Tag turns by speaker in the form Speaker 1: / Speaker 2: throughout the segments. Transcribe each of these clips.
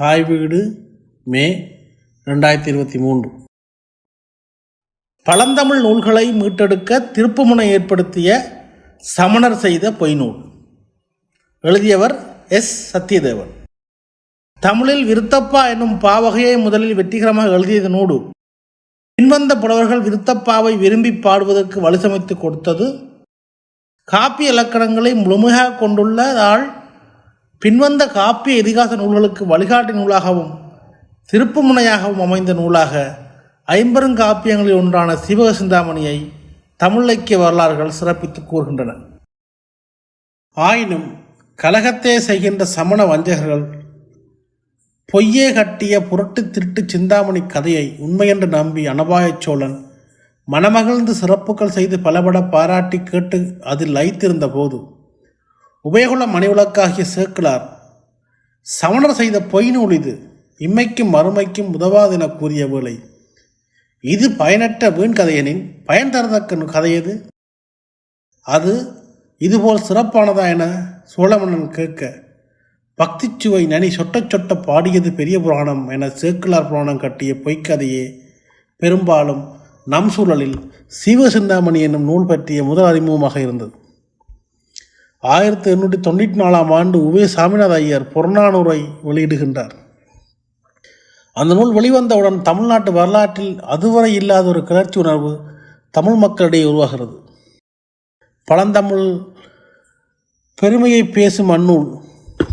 Speaker 1: தாய் வீடு மே ரெண்டாயிரத்தி இருபத்தி மூன்று. பழந்தமிழ் நூல்களை மீட்டெடுக்க திருப்புமுனை ஏற்படுத்திய சமணர் செய்த பொய்நூல். எழுதியவர் எஸ். சத்யதேவன். தமிழில் விருத்தப்பா என்னும் பாவகையை முதலில் வெற்றிகரமாக எழுதியது நூடு பின்வந்த புலவர்கள் விருத்தப்பாவை விரும்பி பாடுவதற்கு வலுசமைத்து கொடுத்தது. காப்பி இலக்கணங்களை முழுமையாக கொண்டுள்ளதால் பின்வந்த காப்பிய இதிகாச நூல்களுக்கு வழிகாட்டி நூலாகவும் திருப்புமுனையாகவும் அமைந்த நூலாக ஐம்பெருங்காப்பியங்களில் ஒன்றான சிவக சிந்தாமணியை தமிழிலக்கிய வரலாறுகள் சிறப்பித்து கூறுகின்றன. ஆயினும் கலகத்தே செய்கின்ற சமண வஞ்சகர்கள் பொய்யே கட்டிய புரட்டு திருட்டு சிந்தாமணி கதையை உண்மையென்று நம்பி அனபாயச் சோழன் மனமகிழ்ந்து சிறப்புகள் செய்து பலபட பாராட்டி கேட்டு அதில் லைத்திருந்த போது உபயகுல மணிவிளக்காகிய சேர்க்கலார் சமணர் செய்த பொய் நூல் இது இம்மைக்கும் மறுமைக்கும் உதவாதென கூறிய வேளை. இது பயனற்ற வீண் கதையனின் பயன் தரத்தக்க கதையது? அது இதுபோல் சிறப்பானதா என சோழமன்னன் கேட்க பக்திச்சுவை நனி சொட்ட சொட்ட பாடியது பெரிய புராணம் என சேக்கிலார் புராணம் கட்டிய பொய்க்கதையே. பெரும்பாலும் நம் சூழலில் சிவசிந்தாமணி என்னும் நூல் பற்றிய முதல் அறிமுகமாக இருந்தது. ஆயிரத்தி எண்ணூற்றி தொண்ணூற்றி நாலாம் ஆண்டு உவே சாமிநாத ஐயர் புறநானூரை வெளியிடுகின்றார். அந்த நூல் வெளிவந்தவுடன் தமிழ்நாட்டு வரலாற்றில் அதுவரை இல்லாத ஒரு கிளர்ச்சி உணர்வு தமிழ் மக்களிடையே உருவாகிறது. பழந்தமிழ் பெருமையை பேசும் அந்நூல்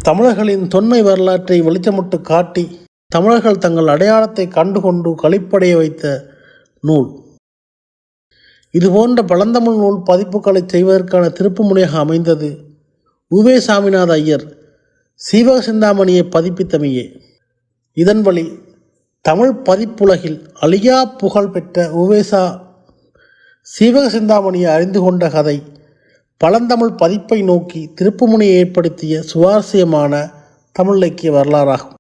Speaker 1: தமிழர்களின் தொன்மை வரலாற்றை வெளிச்சமிட்டு காட்டி தமிழர்கள் தங்கள் அடையாளத்தை கண்டுகொண்டு கழிப்படைய வைத்த நூல். இதுபோன்ற பழந்தமிழ் நூல் பதிப்புகளை செய்வதற்கான திருப்புமுனையாக அமைந்தது. உவே சாமிநாத ஐயர் சீவக சிந்தாமணியை பதிப்பித்தமையே. இதன் வழி தமிழ் பதிப்புலகில் அழியா புகழ் பெற்ற உவேசா சீவக சிந்தாமணியை அறிந்து கொண்ட கதை பழந்தமிழ் பதிப்பை நோக்கி திருப்புமுனையை ஏற்படுத்திய சுவாரஸ்யமான தமிழ் இலக்கிய வரலாறாகும்.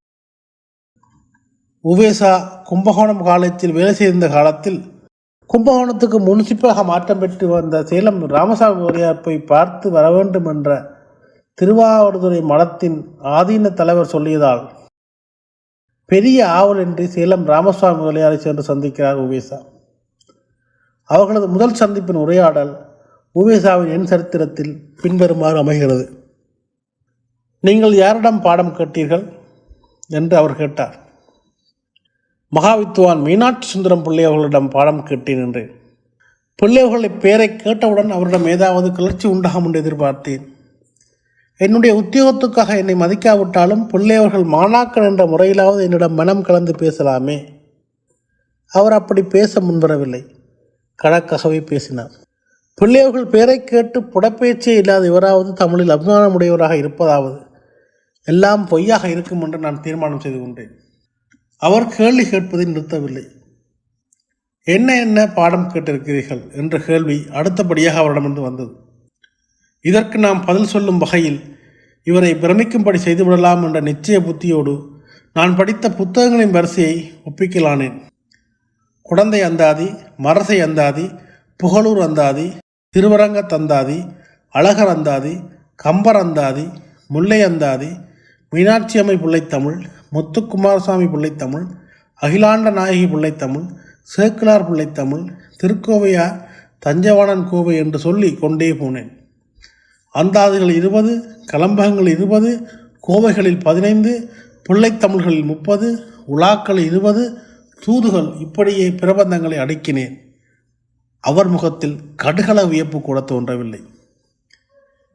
Speaker 1: உவேசா கும்பகோணம் காலேஜில் வேலை செய்திருந்த காலத்தில் கும்பகோணத்துக்கு முனிசிப்பலாக மாற்றம் பெற்று வந்த சேலம் ராமசாமி வாரியார் போய் பார்த்து வர வேண்டும் என்ற திருவாவடுதுறை மடத்தின் ஆதீன தலைவர் சொல்லியதால் பெரிய ஆவலின்றி சேலம் ராமசாமி முதலியாரை சென்று சந்திக்கிறார் உவேசா. அவர்களது முதல் சந்திப்பின் உரையாடல் உவேசாவின் என் சரித்திரத்தில் பின்வருமாறு அமைகிறது. நீங்கள் யாரிடம் பாடம் கேட்டீர்கள்? என்று அவர் கேட்டார். மகாவித்துவான் மீனாட்சி சுந்தரம் பிள்ளை அவர்களிடம் பாடம் கேட்டேன் என்றேன் பிள்ளையவர்களை பெயரை கேட்டவுடன் அவரிடம் ஏதாவது கிளர்ச்சி உண்டாகும் என்று எதிர்பார்த்தேன். என்னுடைய உத்தியோகத்துக்காக என்னை மதிக்காவிட்டாலும் பிள்ளையவர்கள் மாணாக்கள் மாணாக்கன் என்ற முறையிலாவது என்னிடம் மனம் கலந்து பேசலாமே. அவர் அப்படி பேச முன்வரவில்லை. கழக்காகவே பேசினார். பிள்ளையவர்கள் பெயரை கேட்டு புடப்பேச்சே இல்லாத இவராவது தமிழில் அபிமானமுடையவராக இருப்பதாவது எல்லாம் பொய்யாக இருக்கும் என்று நான் தீர்மானம் செய்து கொண்டேன். அவர் கேள்வி கேட்பதை நிறுத்தவில்லை. என்ன என்ன பாடம் கேட்டிருக்கிறீர்கள்? என்ற கேள்வி அடுத்தபடியாக அவரிடமிருந்து வந்தது. இதற்கு நாம் பதில் சொல்லும் வகையில் இவரை பிரமிக்கும்படி செய்துவிடலாம் என்ற நிச்சய புத்தியோடு நான் படித்த புத்தகங்களின் வரிசையை ஒப்பிக்கலானேன். குழந்தை அந்தாதி மரசை அந்தாதி புகழூர் அந்தாதி திருவரங்க தந்தாதி அழகர் அந்தாதி கம்பர் அந்தாதி முல்லை அந்தாதி மீனாட்சி அம்மை பிள்ளைத்தமிழ் முத்துக்குமாரசாமி பிள்ளைத்தமிழ் அகிலாண்ட நாயகி பிள்ளைத்தமிழ் சேக்கிலார் பிள்ளைத்தமிழ் திருக்கோவையார் தஞ்சவாணன் கோவை என்று சொல்லி கொண்டே போனேன். அந்தாதிகள் இருபது கலம்பகங்கள் இருபது கோவைகளில் பதினைந்து பிள்ளைத்தமிழ்களில் முப்பது உலாக்கள் இருபது தூதுகள் இப்படியே பிரபந்தங்களை அடுக்கினேன். அவர் முகத்தில் கடுகள வியப்பு கூட தோன்றவில்லை.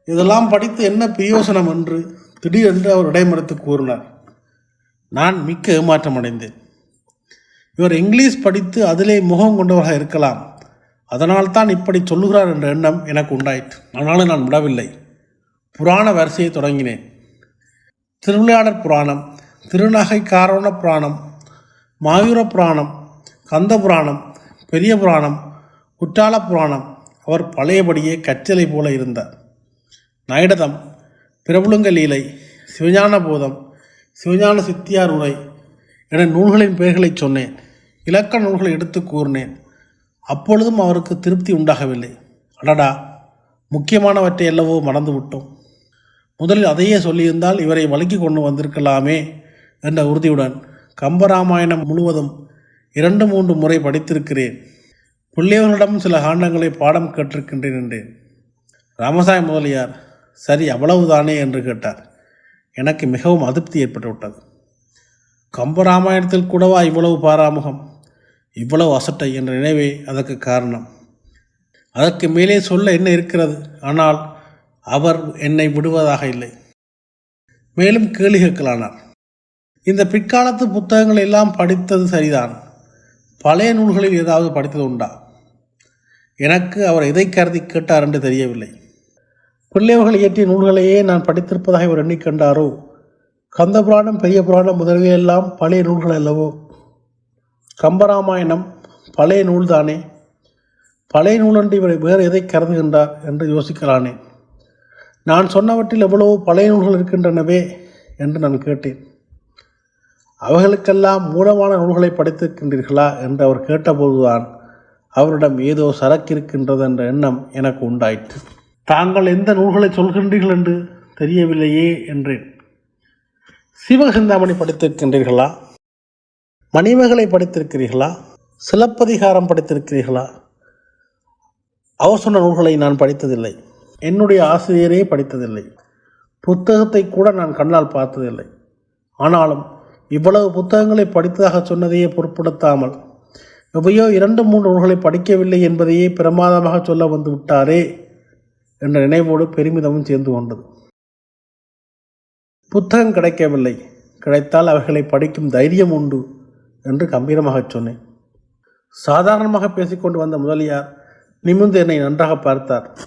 Speaker 1: இதெல்லாம் படித்து என்ன பிரயோசனம் என்று திடீரென்று அவர் இடைமறித்து கூறினார். நான் மிக்க ஏமாற்றம் அடைந்தேன். இவர் இங்கிலீஷ் படித்து அதிலே முகம் கொண்டவராக இருக்கலாம். அதனால் தான் இப்படி சொல்லுகிறார் என்ற எண்ணம் எனக்கு உண்டாயிற்று. ஆனாலும் நான் விடவில்லை. புராண வரிசையை தொடங்கினேன். திருவிளையாடற் புராணம் திருநகை காரோண புராணம் மாயூர புராணம் கந்த புராணம் பெரிய புராணம் குற்றால புராணம் அவர் பழையபடியே கச்சலை போல இருந்தார். நைடதம் பிரபுலுங்க லீலை சிவஞான போதம் சிவஞான சித்தியார் உரை என நூல்களின் பெயர்களைச் சொன்னேன். இலக்கண நூல்களை எடுத்து கூறினேன். அப்பொழுதும் அவருக்கு திருப்தி உண்டாகவில்லை. அடடா முக்கியமானவற்றை அல்லவோ மறந்து விட்டோம். முதலில் அதையே சொல்லியிருந்தால் இவரை வழுக்கி கொண்டு வந்திருக்கலாமே என்ற உறுதியுடன் கம்பராமாயணம் முழுவதும் இரண்டு மூன்று முறை படித்திருக்கிறேன். பிள்ளையவர்களிடம் சில காண்டங்களை பாடம் கேட்டிருக்கின்றேன் என்றேன். ராமசாமி முதலியார் சரி அவ்வளவுதானே என்று கேட்டார். எனக்கு மிகவும் அதிருப்தி ஏற்பட்டுவிட்டது கம்பராமாயணத்தில் கூடவா இவ்வளவு பாராமுகம்? இவ்வளவு அசட்டை என்ற நினைவே அதற்கு காரணம். அதற்கு மேலே சொல்ல என்ன இருக்கிறது? ஆனால் அவர் என்னை விடுவதாக இல்லை. மேலும் கேள்வி கேட்கலானார். இந்த பிற்காலத்து புத்தகங்கள் எல்லாம் படித்தது சரிதான். பழைய நூல்களில் ஏதாவது படித்தது உண்டா? எனக்கு அவர் எதை கருதி கேட்டார் என்று தெரியவில்லை. பிள்ளைவர்கள் இயற்றிய நூல்களையே நான் படித்திருப்பதாக இவர் எண்ணிக்கொண்டாரோ கந்த புராணம் பெரிய புராணம் முதலியெல்லாம் பழைய நூல்கள் அல்லவோ? கம்பராமாயணம் பழைய நூல்தானே? பழைய நூலன்று இவர் வேறு எதை கருதுகின்றார் என்று யோசிக்கிறானே நான் சொன்னவற்றில் எவ்வளவோ பழைய நூல்கள் இருக்கின்றனவே என்று நான் கேட்டேன். அவைகளுக்கெல்லாம் மூலமான நூல்களை படித்திருக்கின்றீர்களா என்று அவர் கேட்டபோதுதான் அவரிடம் ஏதோ சரக்கு இருக்கின்றது என்ற எண்ணம் எனக்கு உண்டாயிற்று. தாங்கள் எந்த நூல்களை சொல்கின்றீர்கள் என்று தெரியவில்லையே என்றேன். சிவசிந்தாமணி படித்திருக்கின்றீர்களா? மணிமகளை படித்திருக்கிறீர்களா? சிலப்பதிகாரம் படித்திருக்கிறீர்களா? அவர் சொன்ன நூல்களை நான் படித்ததில்லை. என்னுடைய ஆசிரியரே படித்ததில்லை. புத்தகத்தை கூட நான் கண்ணால் பார்த்ததில்லை. ஆனாலும் இவ்வளவு புத்தகங்களை படித்ததாக சொன்னதையே பொருட்படுத்தாமல் எவையோ இரண்டு மூன்று நூல்களை படிக்கவில்லை என்பதையே பிரமாதமாக சொல்ல வந்து விட்டாரே என்ற நினைவோடு பெருமிதமும் சேர்ந்து கொண்டது. புத்தகம் கிடைக்கவில்லை. கிடைத்தால் அவைகளை படிக்கும் தைரியம் உண்டு என்று கம்பீரமாகச் சொன்னேன். சாதாரணமாக பேசிக்கொண்டு வந்த முதலியார் நிமிர்ந்து என்னை நன்றாக பார்த்தார்.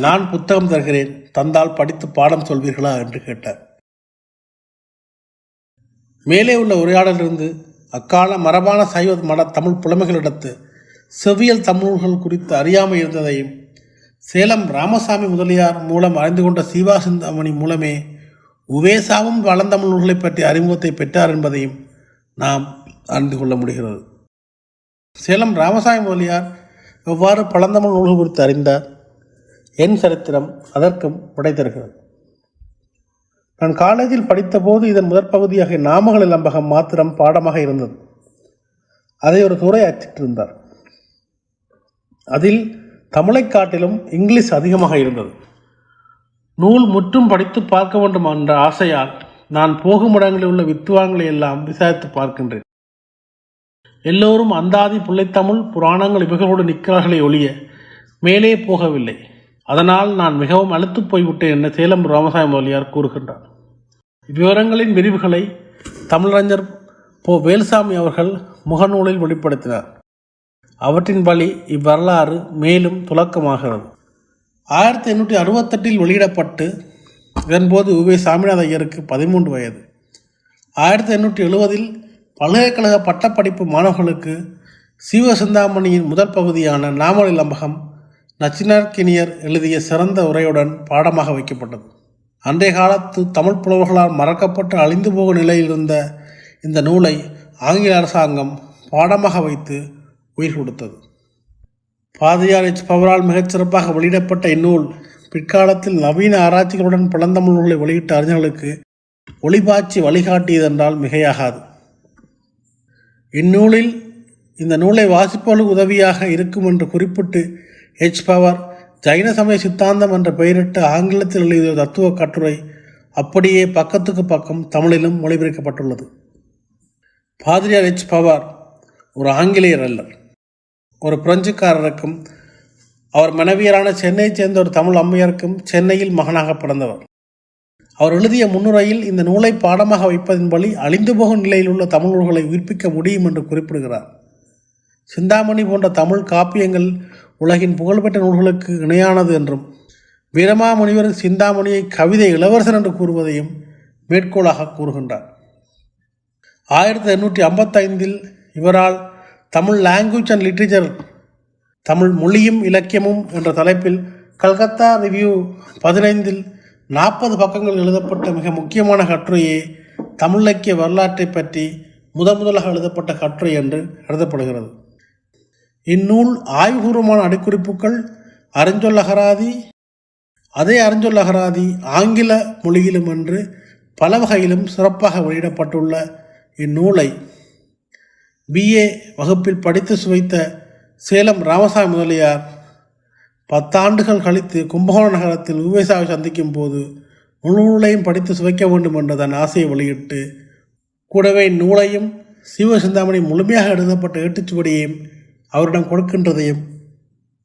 Speaker 1: நான் புத்தகம் தருகிறேன். தந்தால் படித்து பாடம் சொல்வீர்களா? என்று கேட்டார். மேலே உள்ள உரையாடலிருந்து அக்கால மரபான சைவ மட தமிழ் புலமைகளிடத்து செவ்வியல் தமிழ்கள் குறித்து அறியாமல் இருந்ததையும் சேலம் ராமசாமி முதலியார் மூலம் அறிந்து கொண்ட சீவா சிந்தாமணி மூலமே உவேசாவும் வளர்ந்தமிழ் நூல்களை பற்றிய அறிமுகத்தை பெற்றார் என்பதையும் நாம் அறிந்து கொள்ள முடிகிறது. சேலம் ராமசாமி முதலியார் எவ்வாறு பழந்தமிழ் நூல்கள் குறித்து அறிந்தார்? என் சரித்திரம் அதற்கும் விடை தருகிறது. நான் காலேஜில் படித்தபோது இதன் முதற் பகுதியாக நாமகள் இலம்பகம் மாத்திரம் பாடமாக இருந்தது. அதை ஒரு துறை அச்சிட்டிருந்தார். அதில் தமிழை காட்டிலும் இங்கிலீஷ் அதிகமாக இருந்தது. நூல் முற்றும் படித்து பார்க்க வேண்டும் என்ற ஆசையால் நான் போகும் இடங்களில் உள்ள வித்துவாங்களை எல்லாம் விசாரித்து பார்க்கின்றேன். எல்லோரும் அந்தாதி பிள்ளைத்தமிழ் புராணங்கள் இவைகளோடு நிற்கிறார்களே ஒழிய மேலே போகவில்லை. அதனால் நான் மிகவும் அழுத்து போய்விட்டேன் என சேலம் ராமசாமி முதலியார் கூறுகின்றார். இவ்விவரங்களின் விரிவுகளை தமிழறிஞர் போ வேல்சாமி அவர்கள் முகநூலில் வெளிப்படுத்தினார். அவற்றின் வழி இவ்வரலாறு மேலும் துலக்கமாகிறது ஆயிரத்தி எண்ணூற்றி அறுபத்தெட்டில் வெளியிடப்பட்டு இதன்போது உவே சாமிநாத ஐயருக்கு பதிமூன்று வயது. ஆயிரத்தி எண்ணூற்றி எழுபதில் பல்கலைக்கழக பட்டப்படிப்பு மாணவர்களுக்கு சிவசிந்தாமணியின் முதல் பகுதியான நாமல் இளம்பகம் நச்சினார்கினியர் எழுதிய சிறந்த உரையுடன் பாடமாக வைக்கப்பட்டது. அன்றைய காலத்து தமிழ் புலவர்களால் மறக்கப்பட்டு அழிந்து போகும் நிலையில் இருந்த இந்த நூலை ஆங்கில அரசாங்கம் பாடமாக வைத்து உயிர் கொடுத்தது. பாதியார் எச் பவரால் மிகச்சிறப்பாக வெளியிடப்பட்ட இந்நூல் பிற்காலத்தில் நவீன ஆராய்ச்சிகளுடன் பழந்தமிழ் நூல்களை வெளியிட்ட அறிஞர்களுக்கு ஒளிபாய்ச்சி வழிகாட்டியதென்றால் மிகையாகாது. இந்நூலில் இந்த நூலை வாசிப்பவர்களுக்கு உதவியாக இருக்கும் என்று குறிப்பிட்டு எச் பவர் ஜைன சமய சித்தாந்தம் என்ற பெயரிட்டு ஆங்கிலத்தில் எழுதிய தத்துவ கட்டுரை அப்படியே பக்கத்துக்கு பக்கம் தமிழிலும் மொழிபெயர்க்கப்பட்டுள்ளது. பாதிரியார் எச் பவர் ஒரு ஆங்கிலேயர் அல்லர். ஒரு பிரெஞ்சுக்காரருக்கும் அவர் மனைவியரான சென்னையைச் சேர்ந்த ஒரு தமிழ் அம்மையாருக்கும் சென்னையில் மகனாக பிறந்தவர். அவர் எழுதிய முன்னுரையில் இந்த நூலை பாடமாக வைப்பதின் வழி அழிந்து போகும் நிலையில் உள்ள தமிழ் நூல்களை உயிர்ப்பிக்க முடியும் என்று குறிப்பிடுகிறார். சிந்தாமணி போன்ற தமிழ் காப்பியங்கள் உலகின் புகழ்பெற்ற நூல்களுக்கு இணையானது என்றும் வீரமாமுனிவர் சிந்தாமணியை கவிதை இளவரசன் என்று கூறுவதையும் மேற்கோளாக கூறுகின்றார். ஆயிரத்தி எண்ணூற்றி ஐம்பத்தைந்தில் இவரால் Tamil language and literature Tamil மொழியும் இலக்கியமும் என்ற தலைப்பில் கல்கத்தா ரிவ்யூ பதினைந்தில் நாற்பது பக்கங்கள் எழுதப்பட்ட மிக முக்கியமான கட்டுரையே தமிழ் இலக்கிய வரலாற்றை பற்றி முதன் முதலாக எழுதப்பட்ட கட்டுரை என்று கருதப்படுகிறது. இந்நூல் ஆய்வுபூர்வமான அடிக்குறிப்புகள் அறிஞ்சொல் அகராதி அதே அறிஞ்சொல் அகராதி ஆங்கில மொழியிலும் என்று பல வகையிலும் சிறப்பாக வெளியிடப்பட்டுள்ள இந்நூலை பிஏ வகுப்பில் படித்து சுவைத்த சேலம் ராமசாமி முதலியார் பத்தாண்டுகள் கழித்து கும்பகோண நகரத்தில் உவேசாவை சந்திக்கும் போது முழு நூலையும் படித்து சுவைக்க வேண்டும் என்ற தன் ஆசையை வெளியிட்டு கூடவே நூலையும் சிவசிந்தாமணி முழுமையாக எழுதப்பட்ட ஏட்டுச்சுவடியையும் அவரிடம் கொடுக்கின்றதையும்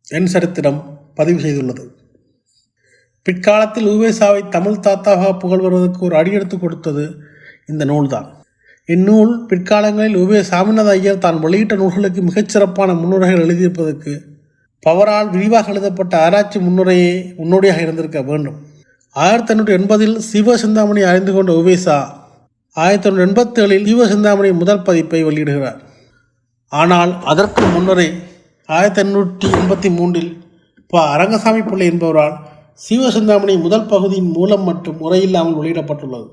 Speaker 1: என் சரித்திரம் பதிவு செய்துள்ளது. பிற்காலத்தில் உவேசாவை தமிழ் தாத்தாவாக வருவதற்கு ஒரு அடியெடுத்து கொடுத்தது இந்த நூல்தான். இந்நூல் பிற்காலங்களில் உவே சாமிநாத ஐயர் தான் வெளியிட்ட நூல்களுக்கு மிகச்சிறப்பான முன்னுரைகள் எழுதியிருப்பதற்கு பவரால் விரிவாக எழுதப்பட்ட ஆராய்ச்சி முன்னுரையே முன்னோடியாக இருந்திருக்க வேண்டும். ஆயிரத்தி எண்ணூற்றி எண்பதில் சிவசிந்தாமணி அறிந்து கொண்ட உபேசா ஆயிரத்தி தொண்ணூற்றி எண்பத்தேழில் சிவ சிந்தாமணி முதல் பதிப்பை வெளியிடுகிறார். ஆனால் அதற்கு முன்னரே ஆயிரத்தி எண்ணூற்றி எண்பத்தி மூன்றில் ப. அரங்கசாமி பிள்ளை என்பவரால் சிவசிந்தாமணி முதல் பகுதியின் மூலம் மற்றும் முறையில்லாமல் வெளியிடப்பட்டுள்ளது.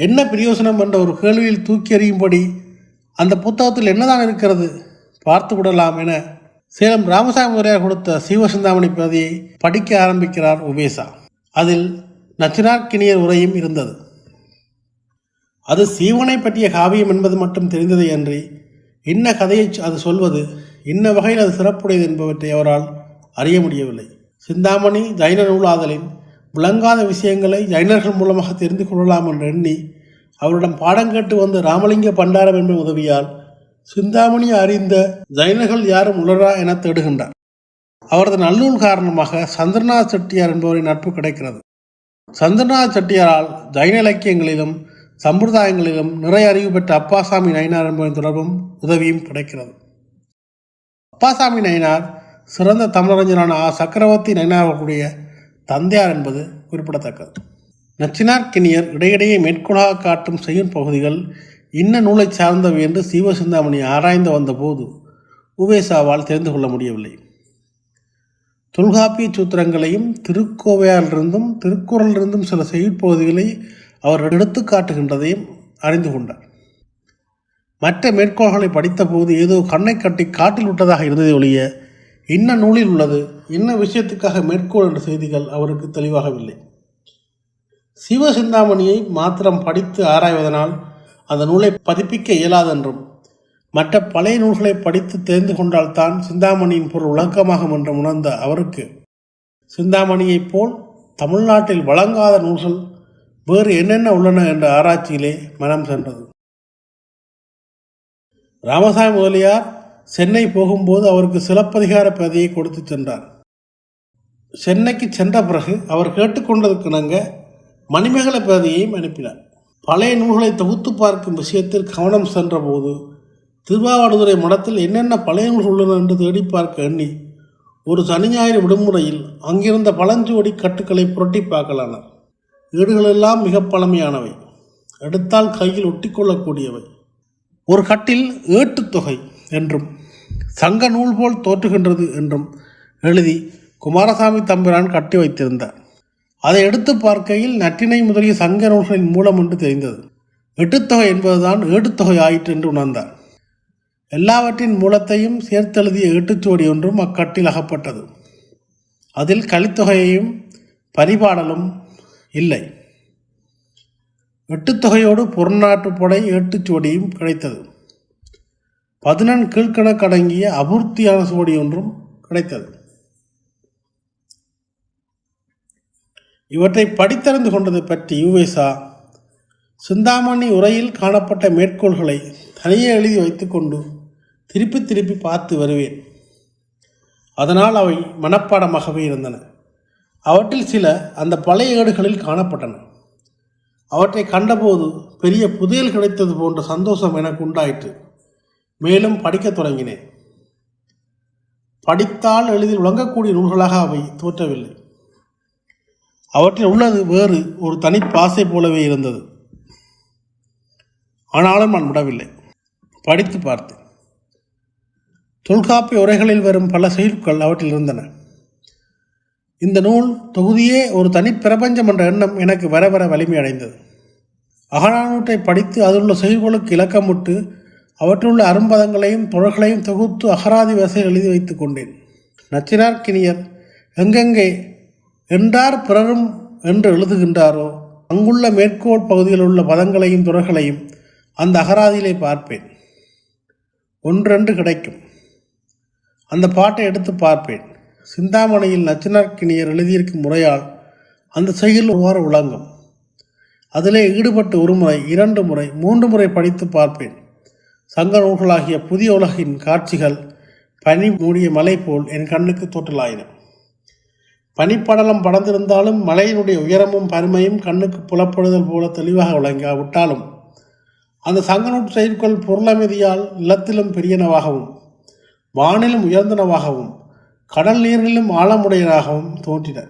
Speaker 1: என்ன பிரயோசனம் என்ற ஒரு கேள்வியில் தூக்கி எறியும்படி அந்த புத்தகத்தில் என்னதான் இருக்கிறது? பார்த்து விடலாம் என சேலம் ராமசாமி முறையார் கொடுத்த சீவசிந்தாமணி பிரதியை படிக்க ஆரம்பிக்கிறார் உபேசா. அதில் நச்சினார்கிணியர் உரையும் இருந்தது. அது சீவனை பற்றிய காவியம் என்பது மட்டும் தெரிந்ததை அன்றி இன்ன கதையை அது சொல்வது இன்ன வகையில் அது சிறப்புடையது என்பவற்றை அவரால் அறிய முடியவில்லை. சிந்தாமணி ஜைன நூலாதலின் விளங்காத விஷயங்களை ஜைனர்கள் மூலமாக தெரிந்து கொள்ளலாம் என்று எண்ணி அவரிடம் பாடம் கேட்டு வந்த ராமலிங்க பண்டாரம் என்ற உதவியால் சிந்தாமணி அறிந்த ஜைனர்கள் யாரும் உளரா என தேடுகின்றார் அவரது நல்லூல் காரணமாக சந்திரநாத் செட்டியார் என்பவரின் நட்பு கிடைக்கிறது. சந்திரநாத் செட்டியாரால் ஜைன இலக்கியங்களிலும் சம்பிரதாயங்களிலும் நிறைய அறிவு பெற்ற அப்பாசாமி நயினார் என்பவரின் தொடர்பும் உதவியும் கிடைக்கிறது. அப்பாசாமி நயினார் சிறந்த தமிழறிஞரான ஆ. சக்கரவர்த்தி நயினார்களுடைய தந்தையார் என்பது குறிப்பிடத்தக்கது. நச்சினார்கிணியர் இடையிடையே மேற்கோளாக காட்டும் செய்யும் பகுதிகள் இன்ன நூலை சார்ந்தவை என்று சீவசிந்தாமணி ஆராய்ந்து வந்தபோது உவேசாவால் தெரிந்து கொள்ள முடியவில்லை. தொல்காப்பிய சூத்திரங்களையும் திருக்கோவையாலிருந்தும் திருக்குறளிலிருந்தும் சில செய்யுட்பகுதிகளை அவர் எடுத்து காட்டுகின்றதையும் அறிந்து கொண்டார். மற்ற மேற்கோள்களை படித்தபோது ஏதோ கண்ணை கட்டி காட்டில் விட்டதாக இருந்ததை ஒழிய இன்ன நூலில் உள்ளது? இன்ன விஷயத்துக்காக மேற்கோள் என்ற செய்திகள் அவருக்கு தெளிவாகவில்லை. சிவசிந்தாமணியை மாத்திரம் படித்து ஆராய்வதனால் அந்த நூலை பதிப்பிக்க இயலாதென்றும் மற்ற பழைய நூல்களை படித்து தெரிந்து கொண்டால்தான் சிந்தாமணியின் பொருள் விளக்கமாகும் என்று உணர்ந்த அவருக்கு சிந்தாமணியைப் போல் தமிழ்நாட்டில் வழங்காத நூல்கள் வேறு என்னென்ன உள்ளன என்ற ஆராய்ச்சியிலே மனம் சென்றது. ராமசாமி முதலியார் சென்னை போகும்போது அவருக்கு சிலப்பதிகார பதியை கொடுத்து சென்றார். சென்னைக்கு சென்ற பிறகு அவர் கேட்டுக்கொண்டதுக்கிணங்க மணிமேகல பிரதியையும் அனுப்பினார். பழைய நூல்களை தொகுத்து பார்க்கும் விஷயத்தில் கவனம் சென்றபோது திருவாவடுதுறை மடத்தில் என்னென்ன பழைய நூல்கள் உள்ளன என்று தேடி பார்க்க எண்ணி ஒரு சனி ஞாயிறு விடுமுறையில் அங்கிருந்த பழஞ்சுவடி கட்டுக்களை புரட்டி பார்க்கலானார். ஏடுகளெல்லாம் மிக பழமையானவை எடுத்தால் கையில் ஒட்டிக்கொள்ளக்கூடியவை ஒரு கட்டில் ஏட்டுத்தொகை என்றும் சங்க நூல் போல் தோற்றுகின்றது என்றும் எழுதி குமாரசாமி தம்பிரான் கட்டி வைத்திருந்தார். அதை எடுத்து பார்க்கையில் நற்றினை முதலிய சங்க நூல்களின் மூலம் என்று தெரிந்தது. எட்டுத்தொகை என்பதுதான் ஏட்டுத்தொகை ஆயிற்று என்று உணர்ந்தார். எல்லாவற்றின் மூலத்தையும் சேர்த்தெழுதிய எட்டுச்சுவடி ஒன்றும் அக்கட்டில் அகப்பட்டது. அதில் கலித்தொகையையும் பரிபாடலும் இல்லை. எட்டுத்தொகையோடு புறநாட்டுப்படை ஏட்டுச்சுவடியும் கிடைத்தது. பதினெண் கீழ்கணக்கடங்கிய அபூர்த்தியான சுவடி ஒன்றும் கிடைத்தது. இவற்றை படித்தறிந்து கொண்டது பற்றி யுவேசா சிந்தாமணி உரையில் காணப்பட்ட மேற்கோள்களை தனியே எழுதி வைத்துக்கொண்டு திருப்பி திருப்பி பார்த்து வருவேன். அதனால் அவை மனப்பாடமாகவே இருந்தன. அவற்றில் சில அந்த பழைய ஏடுகளில் காணப்பட்டன. அவற்றை கண்டபோது பெரிய புதையல் கிடைத்தது போன்ற சந்தோஷம் எனக்கு உண்டாயிற்று. மேலும் படிக்கத் தொடங்கினேன். படித்தால் எளிதில் விளங்கக்கூடிய நூல்களாக அவை தோற்றவில்லை. அவற்றில் உள்ளது வேறு ஒரு தனி பாசை போலவே இருந்தது. ஆனாலும் நான் விடவில்லை. படித்து பார்த்தேன். தொல்காப்பிய உரைகளில் வரும் பல செயல்கள் அவற்றில் இருந்தன. இந்த நூல் தொகுதியே ஒரு தனி பிரபஞ்சம் என்ற எண்ணம் எனக்கு வர வர வலிமை அடைந்தது. அகநானூற்றை படித்து அதிலுள்ள செயல்களுக்கு இலக்கமிட்டு அவற்றுள்ள அரும்பதங்களையும் தொடர்களையும் தொகுத்து அகராதி வரிசையில் எழுதி வைத்துக் கொண்டேன். நச்சினார்கினியர் எங்கெங்கே என்றார் பிறரும் என்று எழுதுகின்றாரோ? அங்குள்ள மேற்கோள் பகுதியில் உள்ள பதங்களையும் துறைகளையும் அந்த அகராதியிலே பார்ப்பேன். ஒன்றென்று கிடைக்கும். அந்த பாட்டை எடுத்து பார்ப்பேன். சிந்தாமணியில் நச்சினார்க்கினியர் எழுதியிருக்கும் முறையால் அந்த செயல் ஒவ்வாறு விளங்கும். அதிலே ஈடுபட்டு ஒரு முறை இரண்டு முறை மூன்று முறை படித்து பார்ப்பேன். சங்க நூல்களாகிய புதிய உலகின் காட்சிகள் பனி மூடிய மலை போல் என் கண்ணுக்கு தோற்றலாயின. பனிப்படலம் படர்ந்திருந்தாலும் மலையினுடைய உயரமும் பருமையும் கண்ணுக்கு புலப்படுதல் போல தெளிவாக விளங்காவிட்டாலும் அந்த சங்கநூற் செயற்கொள் பொருளமைதியால் நிலத்திலும் பெரியனவாகவும் வானிலும் உயர்ந்தனவாகவும் கடல் நீரிலும் ஆழமுடையனாகவும் தோன்றின.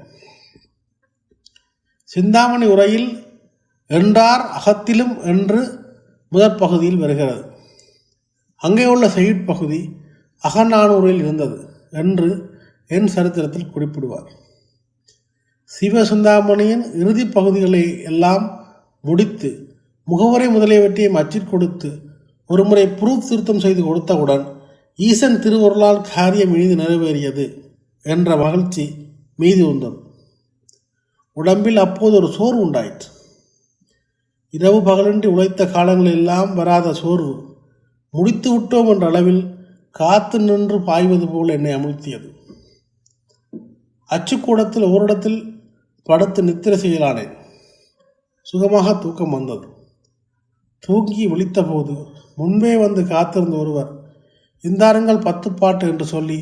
Speaker 1: சிந்தாமணி உரையில் என்றார் அகத்திலும் என்று முதற் பகுதியில் வருகிறது. அங்கே உள்ள செயற்பகுதி அகநானூரில் இருந்தது என்று என் சரித்திரத்தில் குறிப்பிடுவார். சிவசிந்தாமணியின் இறுதி பகுதிகளை எல்லாம் முடித்து முகவரை முதலியவற்றை அச்சிற் கொடுத்து ஒருமுறை புரு திருத்தம் செய்து கொடுத்தவுடன் ஈசன் திருவருளால் காரியம் இனிது நிறைவேறியது என்ற மகிழ்ச்சி மீதி உந்தது உடம்பில் அப்போது ஒரு சோர்வு உண்டாயிற்று. இரவு பகலின்றி உழைத்த காலங்களெல்லாம் வராத சோர்வு முடித்து விட்டோம் என்ற அளவில் காத்து நின்று பாய்வது போல் என்னை அமுழ்த்தியது. அச்சுக்கூடத்தில் ஓரிடத்தில் படுத்து நித்திர செய்யலானேன் சுகமாக தூக்கம் வந்தது. தூங்கி விழித்தபோது முன்பே வந்து காத்திருந்த ஒருவர் இந்தாருங்கள் பத்து பாட்டு என்று சொல்லி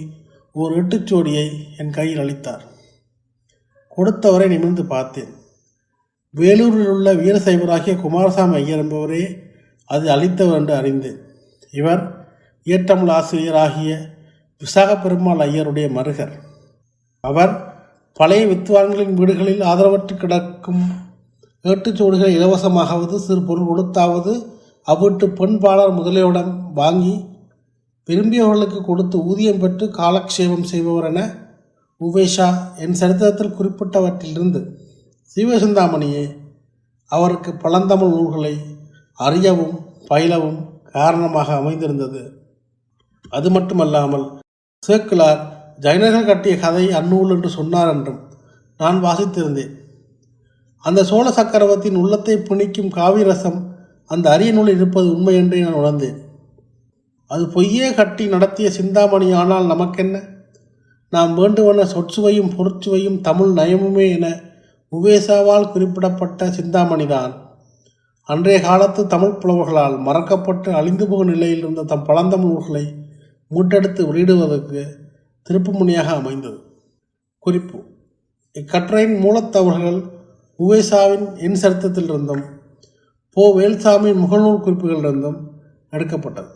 Speaker 1: ஒரு எட்டுச்சோடியை என் கையில் அளித்தார். கொடுத்தவரை நிமிர்ந்து பார்த்தேன். வேலூரில் உள்ள வீரசைவராகிய குமாரசாமி ஐயர் என்பவரே அது அளித்தவர் என்று அறிந்தேன். இவர் இயற்றமிழ் ஆசிரியராகிய விசாக பெருமாள் ஐயருடைய மருகர். அவர் பழைய வித்வான்களின் வீடுகளில் ஆதரவற்று கிடக்கும் ஏட்டுச்சூடுகள் இலவசமாகவது சிறு பொருள் கொடுத்தாவது அவ்வீட்டு பெண்பாளர் முதலியோடம் வாங்கி விரும்பியவர்களுக்கு கொடுத்து ஊதியம் பெற்று காலக்ஷேபம் செய்பவர் என உவேஷா என் சரித்திரத்தில் குறிப்பிட்டவற்றிலிருந்து சிவசிந்தாமணியே அவருக்கு பழந்தமிழ் நூல்களை அறியவும் பயிலவும் காரணமாக அமைந்திருந்தது. அது மட்டுமல்லாமல் சேக்கிலார் ஜைனர்கள் கட்டிய கதை அந்நூல் என்று சொன்னார் என்றும் நான் வாசித்திருந்தேன். அந்த சோழ சக்கரவர்த்தியின் உள்ளத்தை பிணிக்கும் காவிரசம் அந்த அரிய நூலில் இருப்பது உண்மை என்று நான் உணர்ந்தேன். அது பொய்யே கட்டி நடத்திய சிந்தாமணி ஆனால் நமக்கென்ன? நாம் வேண்டுவன சொற்சுவையும் பொருட்சுவையும் தமிழ் நயமுமே என உவேசாவால் குறிப்பிடப்பட்ட சிந்தாமணிதான். அன்றைய காலத்து தமிழ் புலவர்களால் மறக்கப்பட்டு அழிந்து போகும் நிலையில் இருந்த தம் பழந்தமிழ் நூல்களை மீட்டெடுத்து வெளியிடுவதற்கு திருப்புமுனையாக அமைந்தது. குறிப்பு இக்கட்டுரையின் மூலத்தவர்கள் உவேசாவின் என் சரித்திரத்திலிருந்தும் போ வேல்சாமியின் முகநூல் குறிப்புகளிலிருந்தும் எடுக்கப்பட்டது.